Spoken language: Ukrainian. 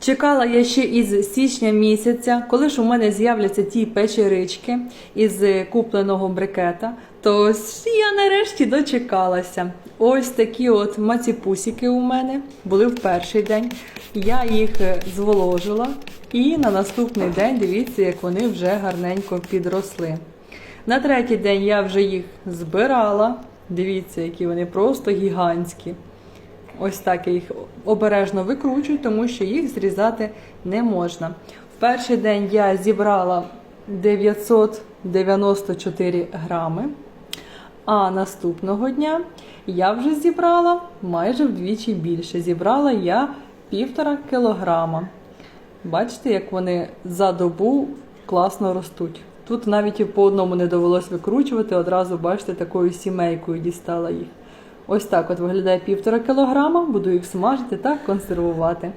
Чекала я ще із січня місяця, коли ж у мене з'являться ті печерички із купленого брикета, то я нарешті дочекалася. Ось такі от маціпусики у мене були в перший день. Я їх зволожила, і на наступний день дивіться, як вони вже гарненько підросли. На третій день я вже їх збирала. Дивіться, які вони просто гігантські. Ось так я їх обережно викручую, тому що їх зрізати не можна. В перший день я зібрала 994 грами, а наступного дня я вже зібрала майже вдвічі більше. Зібрала я півтора кілограма. Бачите, як вони за добу класно ростуть. Тут навіть і по одному не довелось викручувати, одразу бачите, такою сімейкою дістала їх. Ось так от виглядає півтора кілограма, буду їх смажити та консервувати.